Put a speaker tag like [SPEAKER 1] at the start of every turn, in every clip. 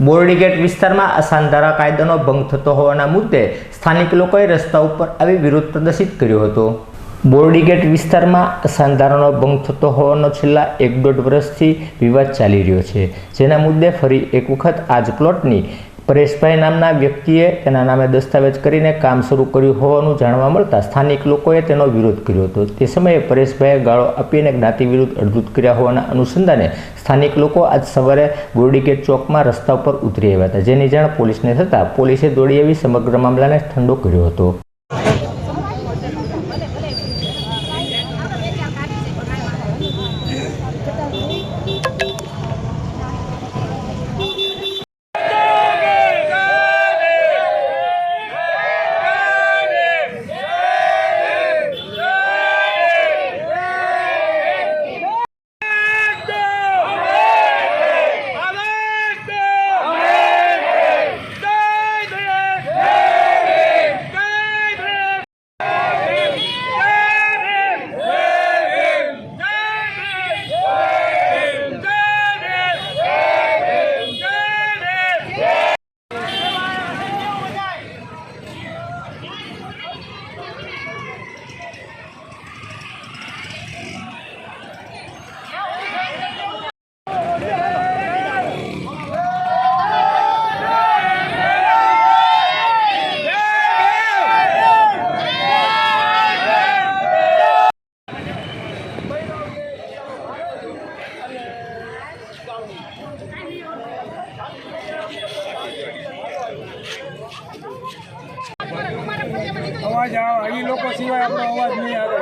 [SPEAKER 1] બોરડીગેટ વિસ્તારમાં અસાનધારા કાયદાનો ભંગ થતો હોવાના મુદ્દે સ્થાનિક લોકોએ રસ્તા ઉપર આવી વિરોધ પ્રદર્શિત કર્યો હતો. બોરડીગેટ વિસ્તારમાં અસાનધારાનો ભંગ થતો હોવાનો છેલ્લા એક દોઢ વર્ષથી વિવાદ ચાલી રહ્યો છે, જેના મુદ્દે ફરી એક વખત આજ પ્લોટની પરેશભાઈ નામના વ્યક્તિએ તેના નામે દસ્તાવેજ કરીને કામ શરૂ કર્યું હોવાનું જાણવા મળતા સ્થાનિક લોકોએ તેનો વિરોધ કર્યો હતો. તે સમયે પરેશભાઈએ ગાળો આપીને જ્ઞાતિ વિરુદ્ધ અડધૂત કર્યા હોવાના અનુસંધાને સ્થાનિક લોકો આજ સવારે બોરડીગેટ ચોકમાં રસ્તા ઉપર ઉતરી આવ્યા હતા. જેની જાણ પોલીસને થતાં પોલીસે દોડી આવી સમગ્ર મામલાને ઠંડો કર્યો હતો.
[SPEAKER 2] અવાજ આવે, એ લોકો સિવાય આપણો અવાજ નહીં આવે.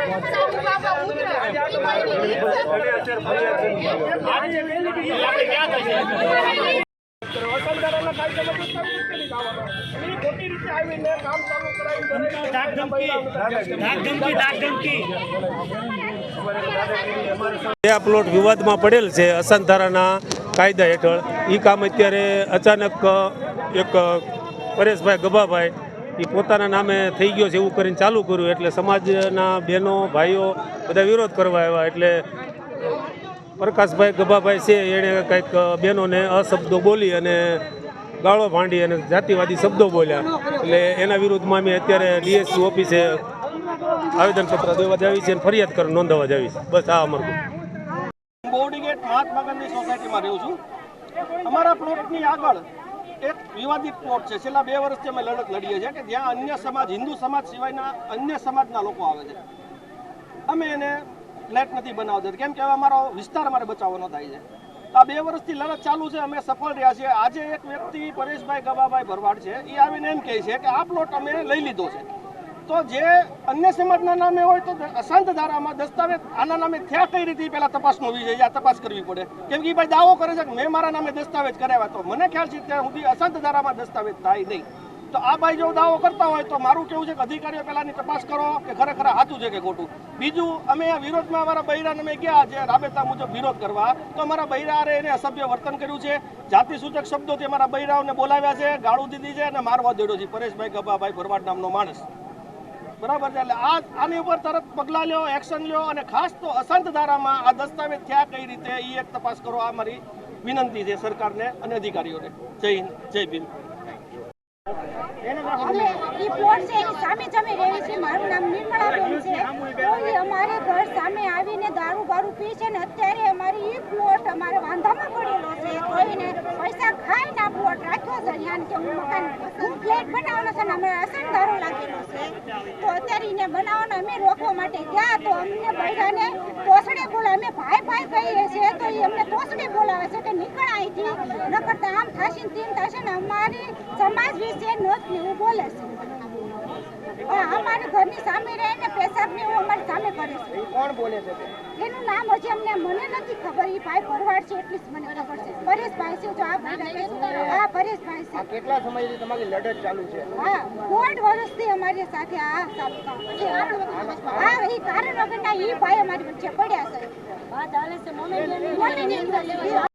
[SPEAKER 3] પ્લોટ વિવાદમાં પડેલ છે અસંધારાના કાયદા હેઠળ એ કામ અત્યારે અચાનક એક પરેશભાઈ ગભાભાઈ એ પોતાના નામે થઈ ગયો છે, એવું કરીને ચાલુ કર્યું. એટલે સમાજના બહેનો, ભાઈઓ બધા વિરોધ કરવા આવ્યા. એટલે પ્રકાશભાઈ, ગભાભાઈ છે, એણે કંઈક બહેનોને અશબ્દો બોલી અને ગાળો ભાંડી અને જાતિવાદી શબ્દો બોલ્યા. એટલે એના વિરુદ્ધમાં અમે અત્યારે ડીએસપી ઓફિસે આવેદનપત્ર દેવા જાવી છે અને ફરિયાદ કર, નોંધાવા જાવી છે. બસ આ અમારું
[SPEAKER 4] મહાત્મા ગાંધી સોસાયટીમાં રહું છું. અમારા પ્લોટની આગળ એક વિવાદિત પ્લોટ છે. છેલ્લા બે વર્ષથી અમે લડત લડીએ છીએ કે જ્યાં અન્ય સમાજ, હિન્દુ સમાજ સિવાયના અન્ય સમાજના લોકો આવે છે. અમે એને ફ્લેટ નથી બનાવતા. કેમ કે હવે અમારો વિસ્તાર અમારે બચાવવાનો થાય છે. આ બે વર્ષથી લડત ચાલુ છે. અમે સફળ રહ્યા છીએ. આજે એક વ્યક્તિ પરેશભાઈ ગવાભાઈ ભરવાડ છે. એ આવીને એમ કહે છે કે આ પ્લોટ અમે લઈ લીધો છે. તો જે અન્ય સમાજના નામે હોય તો અશાંત ધારામાં દસ્તાવેજ આના નામે થયા કઈ રીતે પેલા તપાસ તપાસનો જોઈએ, આ તપાસ કરવી પડે. કેમ કે ભાઈ દાવો કરે છે કે મેં મારા નામે દસ્તાવેજ કરાવ્યા તો. મને ખ્યાલ છે ત્યાં સુધી અશાંત ધારામાં દસ્તાવેજ થાય નહીં. તો આ ભાઈ જો દાવો કરતા હોય તો મારું કેવું છે કે અધિકારીઓ પહેલાની તપાસ કરો કે ખરેખર સાચું છે કે ખોટું. બીજું, અમે આ વિરોધમાં અમારા બૈરાને અમે ગયા છે રાબેતા મુજબ વિરોધ કરવા, તો અમારા બૈરાએ એને અસભ્ય વર્તન કર્યું છે. જાતિ સૂચક શબ્દોથી અમારા બૈરાઓને બોલાવ્યા છે, ગાળું દીધી છે અને મારવા દેડો છે. પરેશભાઈ ગભાભાઈ ભરવાડ નામનો માણસ. બરાબર છે. એટલે આ આની ઉપર તરત પગલાં લ્યો એક્શન લ્યો અને ખાસ તો અશાંત ધારામાં આ દસ્તાવેજ થયા કઈ રીતે એ એક તપાસ કરો. આ મારી વિનંતી છે સરકારને અને અધિકારીઓને. જય હિન્દ, જય ભીમ.
[SPEAKER 5] અમારે ઘર સામે આવીને દારૂ બારૂ પી છે ને અત્યારે અમારી એ પ્લોટ અમારે વાંધામાં પડેલો છે. કોઈને પૈસા ખાઈ ના પ્લોટ રાખ્યો છે યાન કે હું મકાન હું ફ્લેટ બનાવવાનો છે ને અમે અસન દારૂ લાગેલો છે. તો અત્યારે એને બનાવવાનો અમે રોકવા માટે ગયા તો અમને બૈરાને તોસડે બોલા અમે ભાઈ ભાઈ કહીએ છીએ તો એ અમને તોસડે બોલાવે છે કે નીકળ અહીંથી. નકર તો આમ થશે ને તેમ થશે ને અમારી સમાજ વિશે નોંધ એવું બોલે છે. અમારી ઘરની સામે રહીને પેશાબ ને એવું અમારી સામે કરે છે.
[SPEAKER 4] કોણ બોલે છે?
[SPEAKER 5] એનું નામ હજી અમને મને નથી ખબર. એ ભાઈ ભરવાડ છે એટલી મને ખબર છે. પરેશભાઈ છે જો આ ભાઈ હા પરેશભાઈ છે.
[SPEAKER 4] કેટલા સમયથી તમારી લડત ચાલુ છે?
[SPEAKER 5] હા દોઢ વર્ષથી અમારી સાથે આ હા એ કારણ વગરના એ ભાઈ અમારી વચ્ચે પડ્યા છે. હા ચાલે છે અંદર